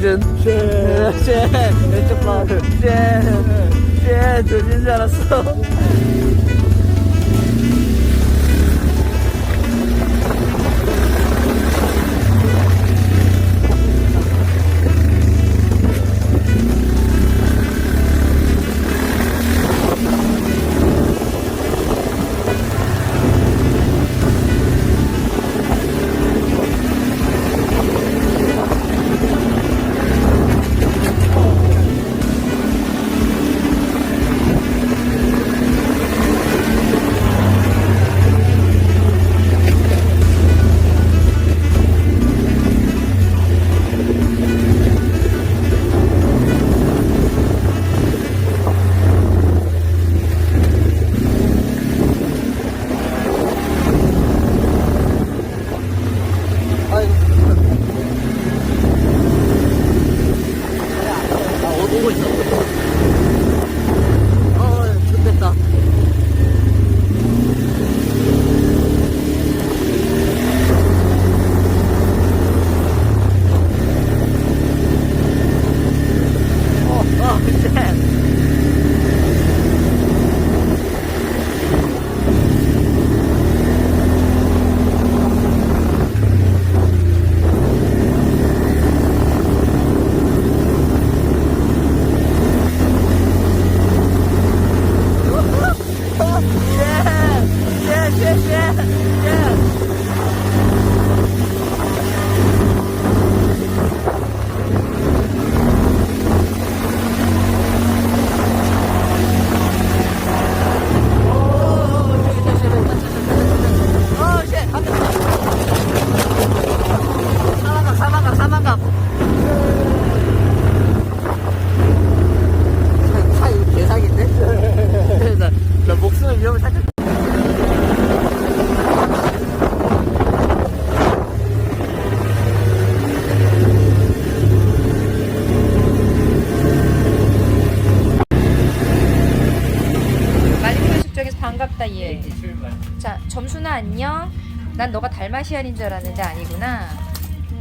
조, 조지는 준. 쉐. 쉐. 왼쪽. 쉐. 조지는 줄 알았어. 반갑다 얘. 자 점순아 안녕. 난 너가 달마시안인 줄 알았는데 아니구나.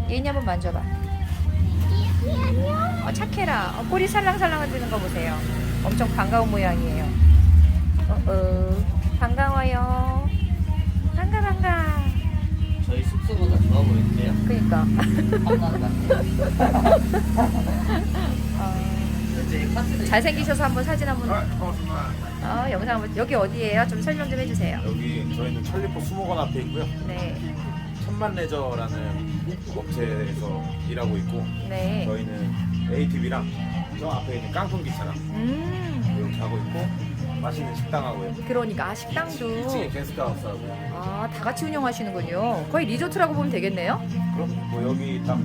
얘니 한번 만져봐. 어 착해라. 어, 꼬리 살랑살랑 흔드는 거 보세요. 엄청 반가운 모양이에요. 어, 어 반가워요. 반가 반가. 저희 숙소보다 좋아 보이는데요. 그니까. 어, 잘생기셔서 한번 사진 한번. 어 영상 한번 여기 어디예요? 좀 설명 좀 해주세요. 여기 저희는 찰리포 수목원 앞에 있고요. 네. 천만 레저라는 업체에서 일하고 있고 네. 저희는 ATV랑 저 앞에 있는 깡통 기차랑 음. 이렇게 하고 있고 맛있는 식당하고요. 그러니까 아 2층에 식당도 게스트하우스하고 아 다 같이 운영하시는군요. 거의 리조트라고 보면 되겠네요. 그럼 뭐 여기 딱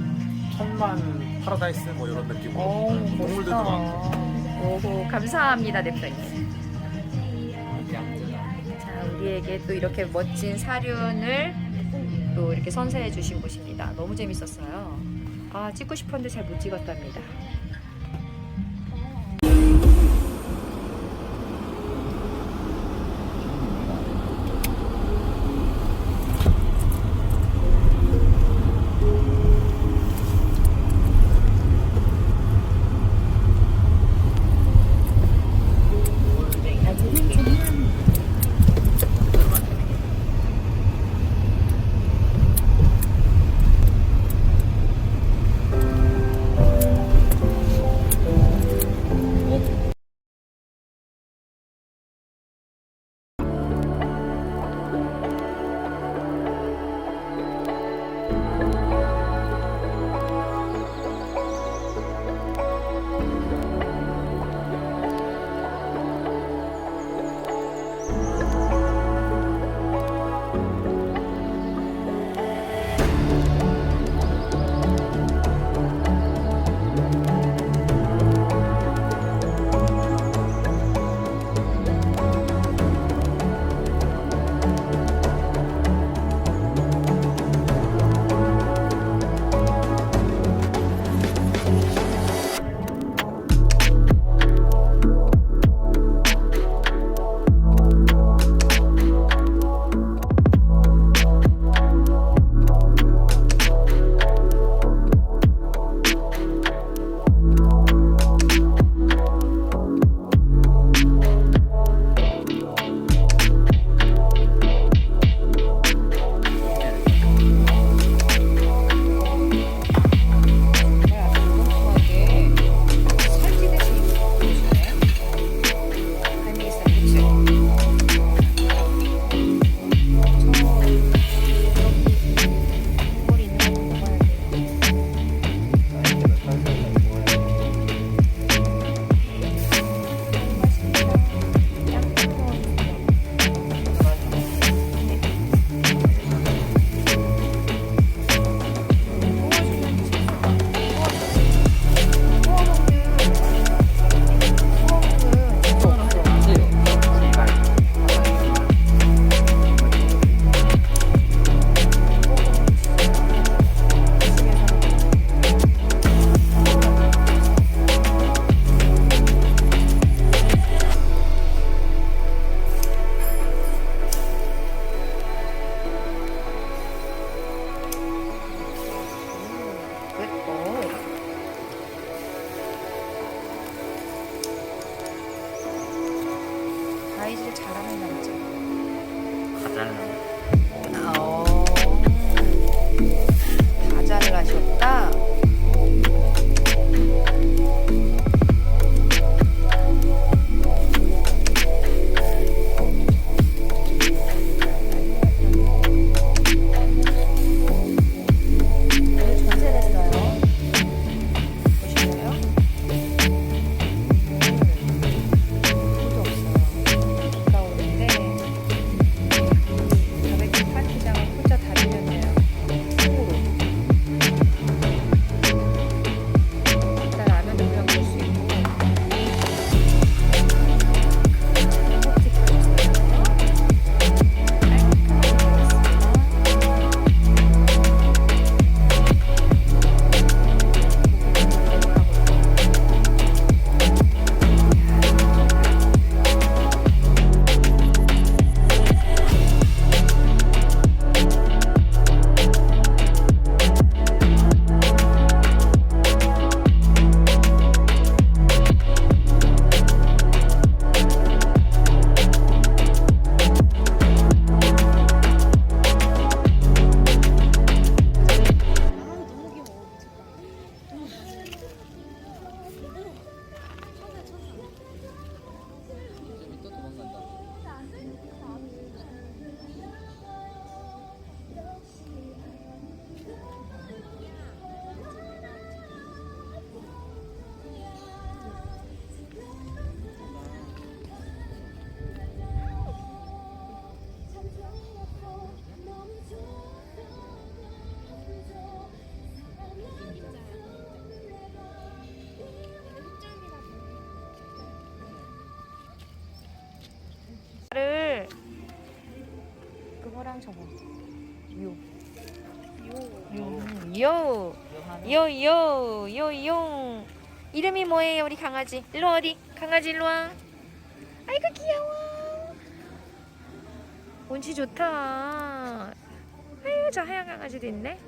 천만 파라다이스 뭐 이런 느낌으로 오, 동물들도 멋있다. 많고 오호 감사합니다 대표님. 자 우리에게 또 이렇게 멋진 사륜을 또 이렇게 선사해 주신 곳입니다. 너무 재밌었어요. 아 찍고 싶었는데 잘 못 찍었답니다. 저거 요. 요. 요. 요. 요. 요. 이름이 뭐예요, 우리 강아지? 일로 와, 어디? 강아지 일로 와. 아이고 귀여워. 운치 좋다. 아유, 저 하얀 강아지도 있네.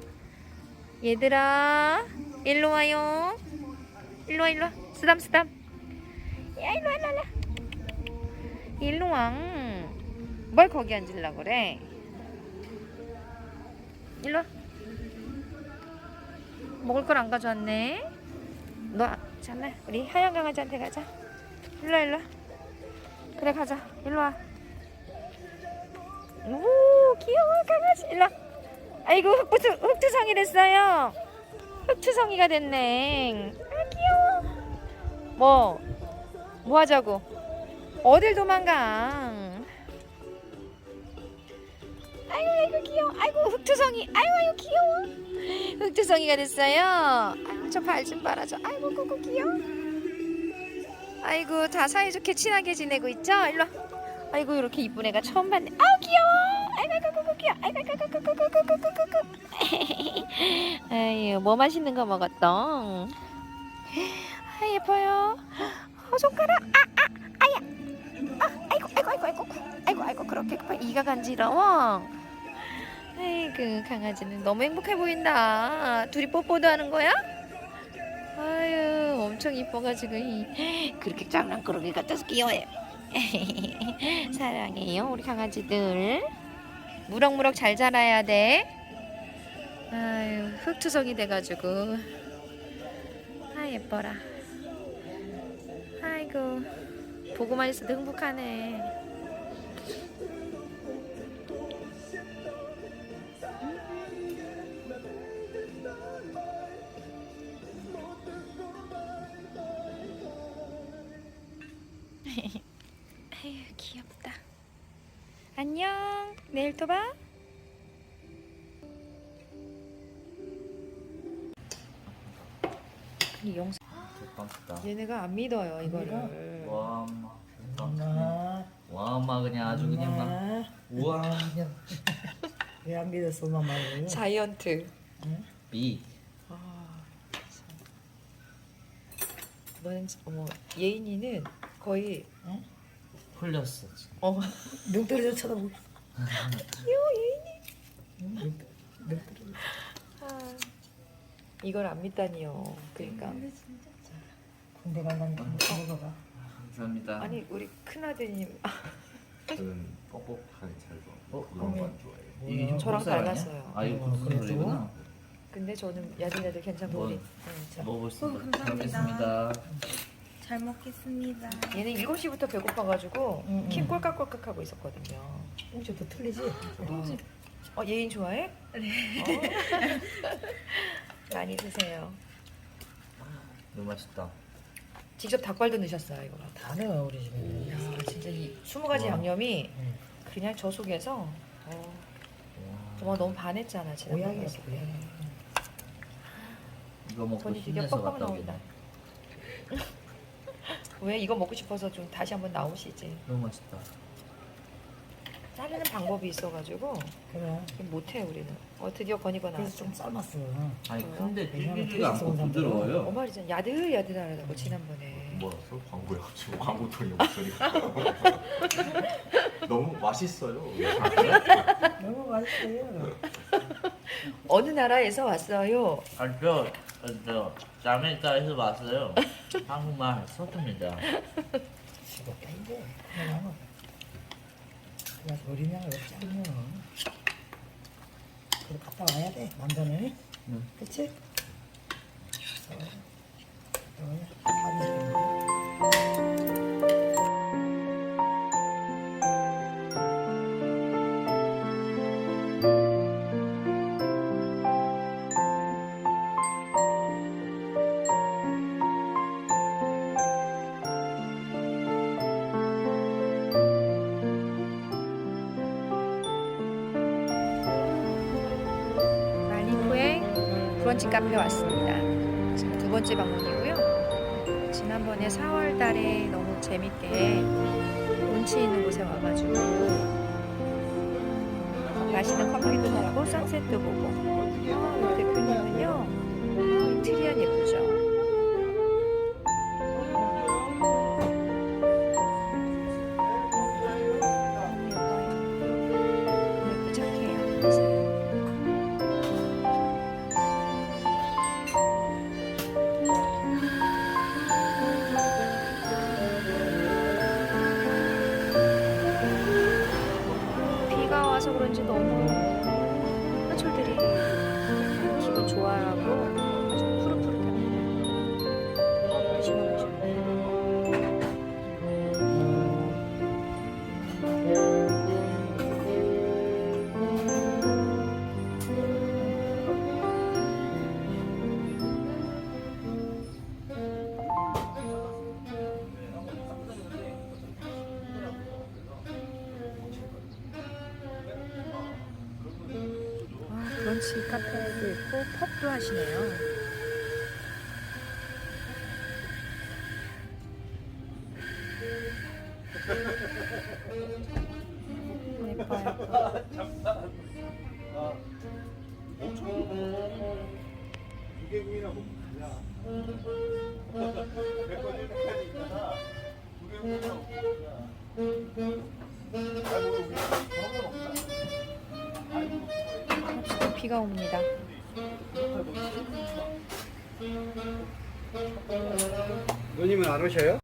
얘들아, 일로 와요. 일로 와, 일로 와. 쓰담, 쓰담. 야, 일로 와. 일로 와. 일로 와. 뭘 거기 앉으려고 그래? 일로 와. 먹을 걸 안 가져왔네. 너 잠깐 우리 하얀 강아지한테 가자. 일로 와, 일로 와. 그래 가자. 일로 와. 오 귀여워 강아지. 일로 와. 아이고 흑투, 흑투성이 됐어요. 흑투성이가 됐네. 아 귀여워. 뭐? 뭐 하자고? 어딜 도망가? 아이고 아이고 귀여워. 아이고 흑투성이. 아이고 아이고 귀여워. 흑투성이가 됐어요. 아이고 저 발 좀 봐라죠. 아이고 고고 귀여워. 아이고 다 사이좋게 친하게 지내고 있죠? 일로. 와. 아이고 이렇게 이쁜 애가 처음 봤네. 아우 귀여워. 아이고 아이고 귀여워. 아이고 아이고 고고 고고 고고 고고. 아유 뭐 맛있는 거 먹었던? 아 예뻐요. 어 손가락. 아 아, 아야. 아, 아이고, 아이고, 아이고, 아이고, 아이고, 그렇게 봐. 이가 간지러워. 아이고, 강아지는 너무 행복해 보인다. 둘이 뽀뽀도 하는 거야? 아유, 엄청 이뻐가지고 이 그렇게 장난꾸러기 같아서 귀여워요. 사랑해요, 우리 강아지들. 무럭무럭 잘 자라야 돼. 아유, 흑투성이 돼가지고. 아 예뻐라. 아이고. 보고만 있어도 행복하네. 안녕. 내일 또 봐. 이 영상 좋다. 얘네가 안 믿어요 이거를. 와, 엄마. 엄마, 와, 엄마 그냥 아주 그냥 막. 엄마. 우와, 그냥. 왜안 믿었어, 엄마 말을? 자이언트. 비. 너는 어머 예인이는 거의 풀렸어 지금. 어눈 떨어져 쳐다보고. 귀여워 예인이. 눈 떨어져. 아, 이걸 안 믿다니요. 그러니까 군대 간다니까 한번 먹어봐. 감사합니다. 아니 우리 큰 아드님 그 뻑뻑하게 잘 좋아. 어? 그런 거안 좋아해. 이게 좀 저랑 아니야? 닮았어요. 아 이거 어, 무슨 그래도? 소리구나 근데 저는 야들야들 괜찮고 뭐, 우리 응, 자. 먹어보겠습니다 어, 잘 감사합니다. 먹겠습니다 잘 먹겠습니다. 얘는 7시부터 배고파가지고 응, 킴 응. 꼴깍꼴깍 하고 있었거든요 꽁치 더 틀리지? 어 예인 좋아해? 네 많이 드세요 너무 맛있다 직접 닭발도 넣으셨어요 이거 봐. 다 넣어 우리 집에. 이야 진짜 이 20가지 와. 양념이 응. 그냥 저 속에서 어, 와, 정말 너무 반했잖아 지난번에 고양이였어 고양이. 이거 먹고 돈이 되게 힘내서 뻑뻑 갔다 나온다. 오겠네 왜 이거 먹고 싶어서 좀 다시 한번 나오시지 너무 맛있다 자르는 방법이 있어가지고 그래. 못해 우리는 어 드디어 건이가 그래서 나왔어 좀 삶았어. 아니 저요? 근데 쫄깃지가 않고 부드러워요 어마리전 야들야들하다고 지난번에 뭐였어? 광고여가지고 광고통이 목소리가 너무 맛있어요. 너무 맛있어요. 어느 나라에서 왔어요 아 저 저 아메리카에서 왔어요 한국말 서툴니다 지겹다 이제. 그냥 그냥 요리량을 짜면 그래 갔다 와야 돼 남자는. 응. 그치? 어, 밥이 브런치 카페 왔습니다. 지금 두 번째 방문이고요. 지난번에 4월 달에 너무 재밌게 운치 있는 곳에 와가지고 맛있는 커피도 먹고 선셋도 보고 아, 브런치 카페도 있고 펍도 하시네요. 예뻐요. 또 비가 옵니다. 누님은 안 오셔요?